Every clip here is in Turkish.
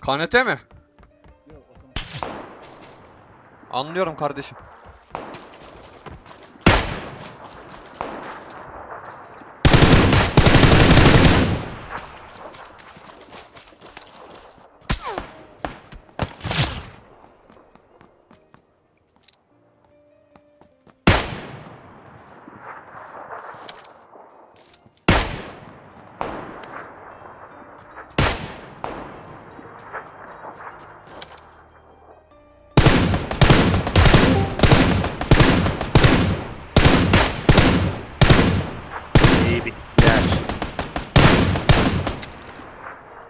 KNT mi? Anlıyorum kardeşim.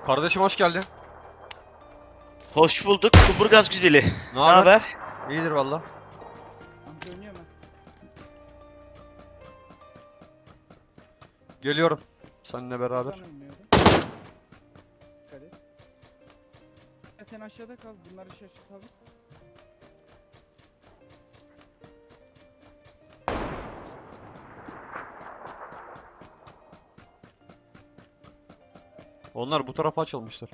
Kardeşim hoş geldin. Hoş bulduk Kumburgaz güzeli. Ne haber? İyidir valla. Amca oynuyor mu? Geliyorum. Seninle beraber. Buradan oynuyordu. Dikkat et. Ya sen aşağıda kal. Bunları şaşırtalım. Onlar bu tarafa açılmışlar.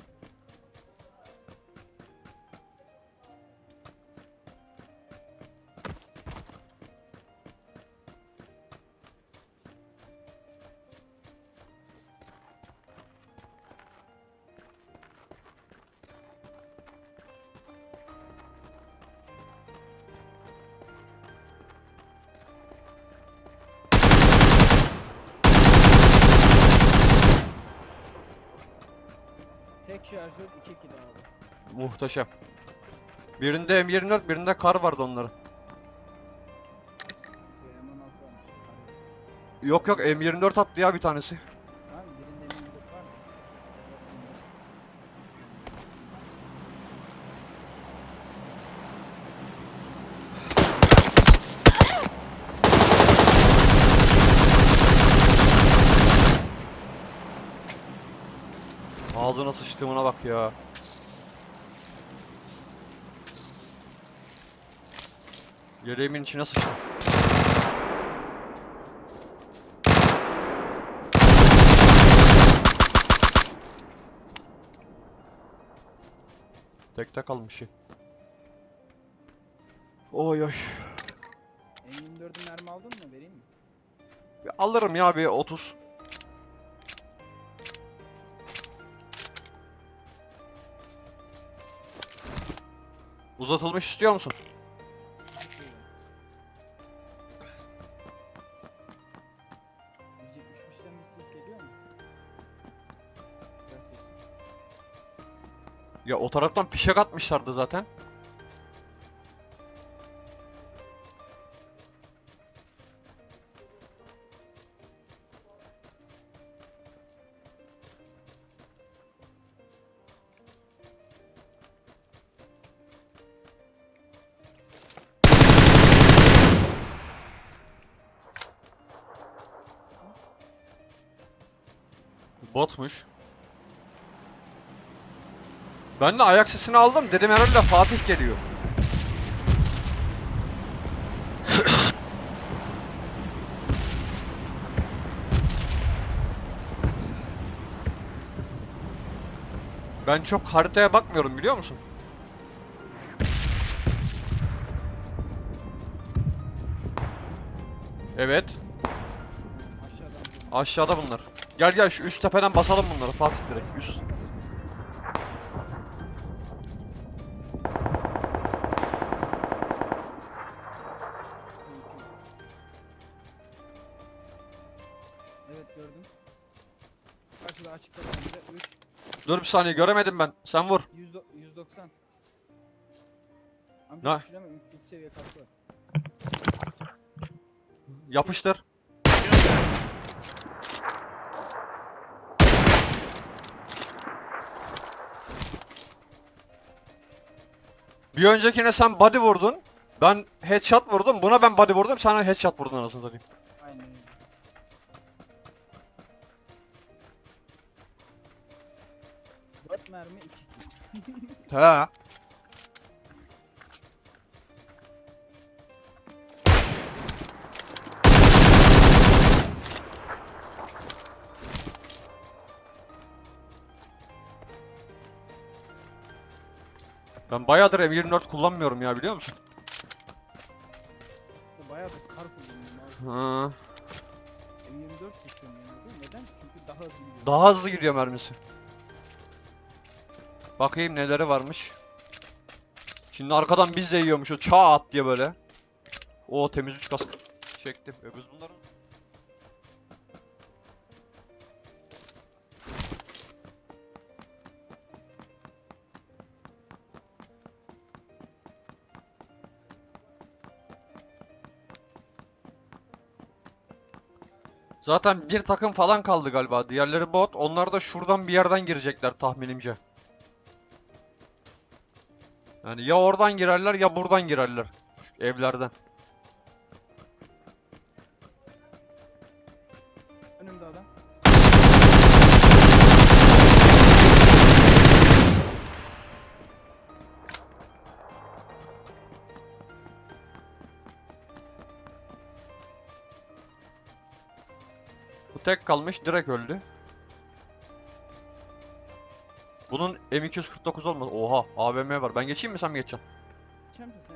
Şarjör 2 kill abi. Muhteşem. Birinde M24, birinde kar vardı onların. Şey, M16 varmış. Yok yok M24 attı ya bir tanesi. Abi birinde M24 var mı? Ağzına sıçtığımına bak ya. Yeleğimin içine sıçtım. Tekte kalmış şey. Oy oy. M24'ün mermi aldın mı? Vereyim mi? Bir alırım ya bir 30. Uzatılmış istiyor musun? Şöyle. 175'ten bir ses geliyor mu? Biraz ses. Ya o taraftan fişek atmışlardı zaten. Botmuş. Ben de ayak sesini aldım. Dedim herhalde Fatih geliyor. Ben çok haritaya bakmıyorum biliyor musun? Evet. Aşağıda bunlar. Gel gel şu üst tepeden basalım bunları Fatih direkt üst. Evet gördüm. Karşıda açıkta bende 3 Dur bir saniye göremedim ben. Sen vur. 190. Ne? Amca şuraya mı? 3 seviye kaskı var. Yapıştır. Bir öncekine sen body vurdun. Ben headshot vurdum. Buna ben body vurdum. Sana headshot vurdun anasını satayım. Aynen öyle. Dört mermi 2 He. Ben bayağıdır M24 kullanmıyorum ya biliyor musun? Bayağı da kar kullanıyorum abi. Ha, M24 seçiyorum. Neden? Çünkü daha hızlı gidiyor. daha hızlı gidiyor mermisi. Bakayım neleri varmış. Şimdi arkadan biz de yiyormuşuz. Çağ at diye böyle. O temiz 3 kask çektim. E biz bunların Zaten bir takım falan kaldı galiba. Diğerleri bot. Onlar da şuradan bir yerden girecekler tahminimce. Yani ya oradan girerler ya buradan girerler. Şu evlerden. Önümde adam. Tek kalmış direkt öldü. Bunun M249 olmaz. Oha AVM var. Ben geçeyim mi sen mi geçeceksin? Geçer misin sen?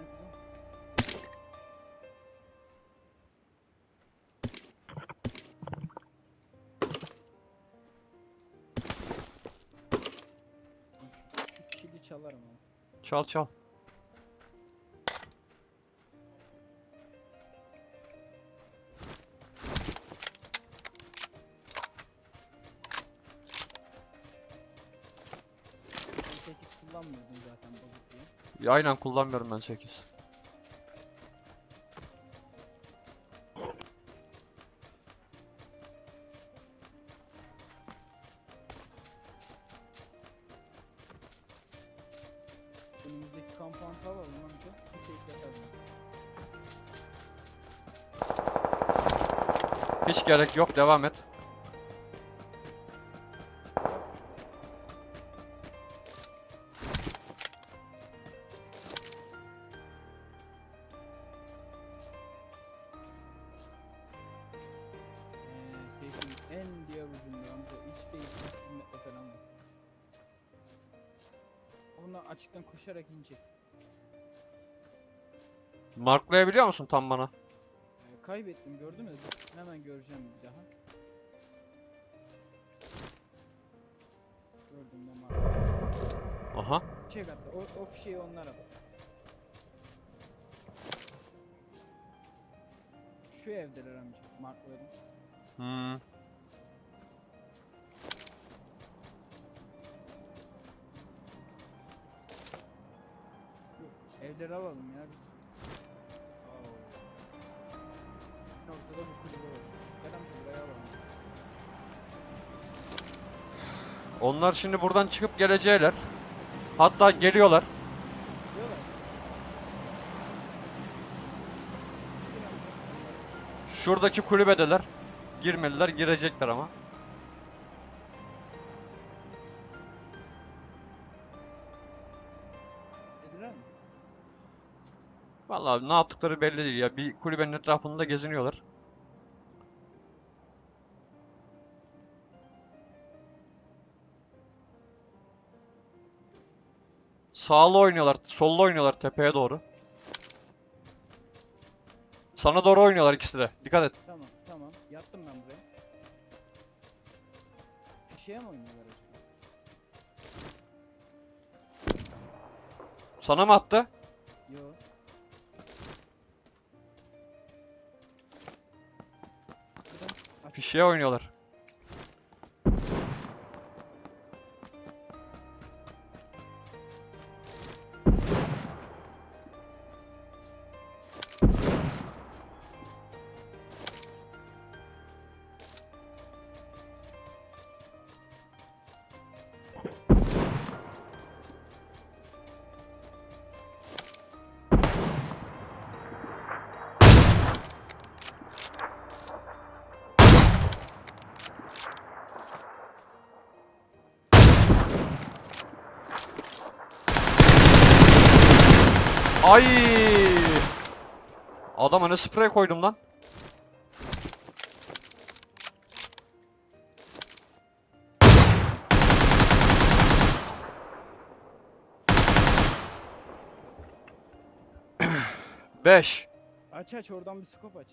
çalarım ama. Çal çal. Aynen kullanmıyorum ben 8. Önümüzdeki kampanta alalım amca. Bir şey. Hiç gerek yok devam et. Açıktan koşarak inecek. Marklayabiliyor musun tam bana? Ee, kaybettim gördün mü? Hemen göreceğim bir daha. Gördüm de marka. Aha. Çek hatta o, o fişeği onlara bak. Şu evdeler amca marklarım. Hmm. Yok evleri alalım ya biz. Ortada bu kulübe var. Gel amca buraya alalım. Onlar şimdi buradan çıkıp gelecekler. Hatta geliyorlar. Şuradaki kulübedeler. Girmediler, girecekler ama. Vallahi ne yaptıkları belli değil ya. Bir kulübenin etrafında geziniyorlar. Sağlı oynuyorlar, sollu oynuyorlar tepeye doğru. Sana doğru oynuyorlar ikisi de. Dikkat et. Tamam tamam. Yattım ben buraya. Fişeğe mi oynuyorlar acaba? Sana mı attı? Fişeğe oynuyorlar. Ay! Adama ne sprey koydum lan? Beş. Aç aç oradan bir skop aç.